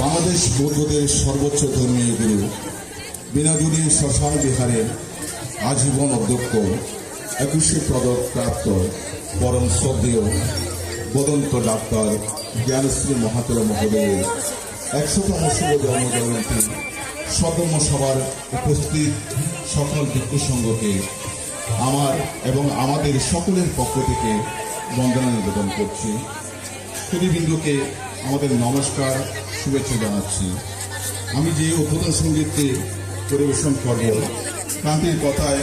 বাংলাদেশ বৌদ্ধদের সর্বোচ্চ ধর্মীয় গুরু বিনাজুরি শ্মশান বিহারের আজীবন অধ্যক্ষ, একুশে পদক প্রাপ্ত পরম শ্রদ্ধেয় বদন্ত ডাক্তার জ্ঞানশ্রী মহাতর মহোদয়ের একশোতম শুভ জন্মজয়ন্তী সদম্য সভার উপস্থিত সকল ভিক্ষু সংঘকে আমার এবং আমাদের সকলের পক্ষ থেকে বন্দনা নিবেদন করছি। সুদীবিন্দুকে আমাদের নমস্কার শুভেচ্ছা জানাচ্ছি। আমি যে উদ্বোধন সঙ্গীতটি পরিবেশন করব ক্রান্তির কথায়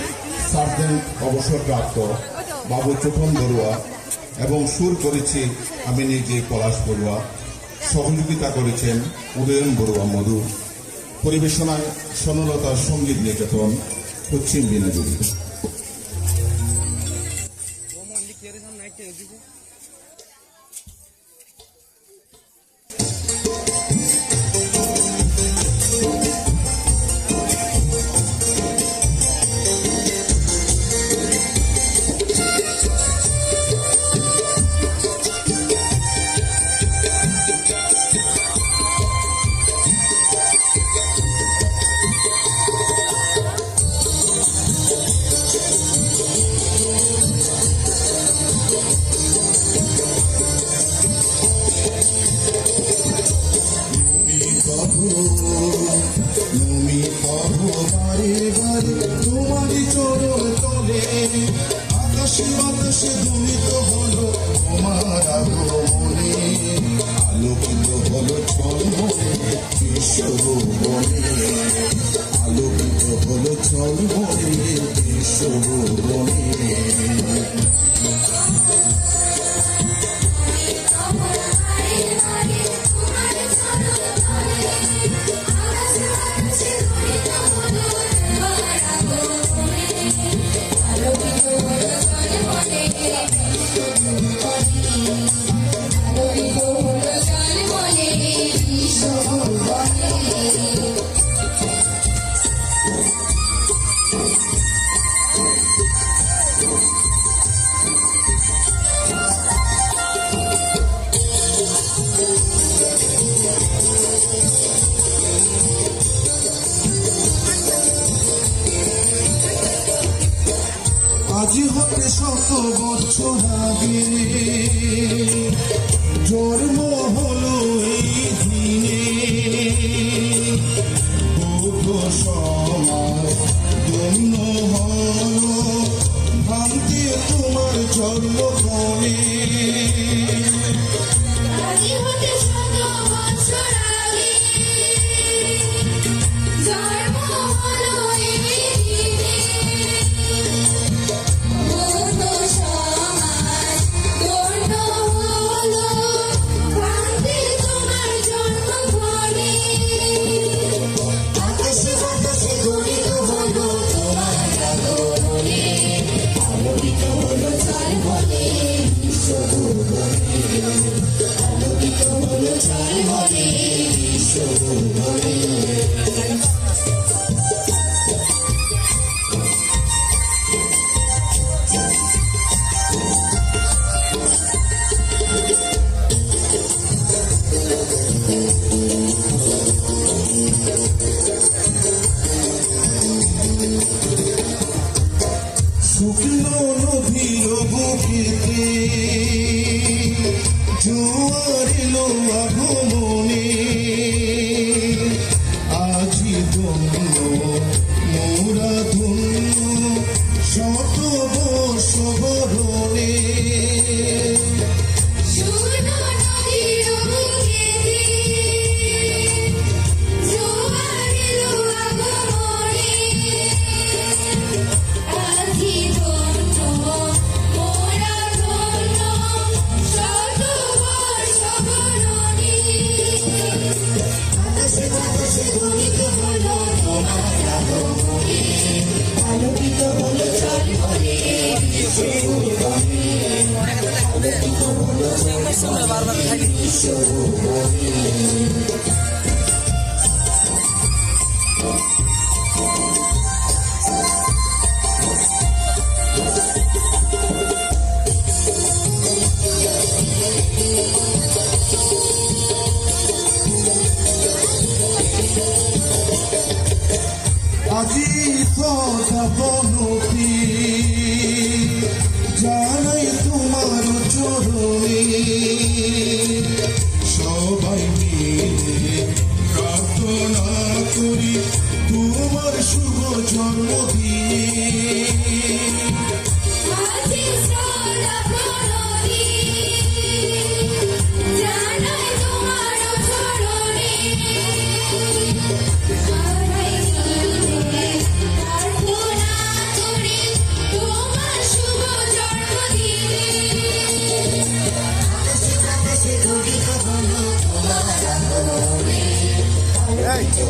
সার্জেন্ট অবসরপ্রাপ্ত বাবু চোপন বড়ুয়া এবং সুর করেছি আমি নিজে পলাশ বড়ুয়া। সহযোগিতা করেছেন উদয়ন বড়ুয়া মধু। পরিবেশনায় সনলতা সংগীত নিকেতন পশ্চিম দিনাজপুর আকাশে বাতাসে ধ্বনিত হলো তোমার আগমনে। আলোকিত হলো চন্মনে বিশ্বভুবনে আলোকিত হলো চন্মনে বিশ্বভুবনে শত বছর আগে জন্ম হলো এই দিনে। বৌদ্ধ সমাজ ধন্য হলো, ভাঙতে তোমার জন্ম করে চার বনে বিশ্বভুবনে। শুকনো নদীর বুকেতে জোয়ার এলো আগমনে Sen varla bir tane. Aqui só a করি তোমার শুভ জন্মদিনে। আজি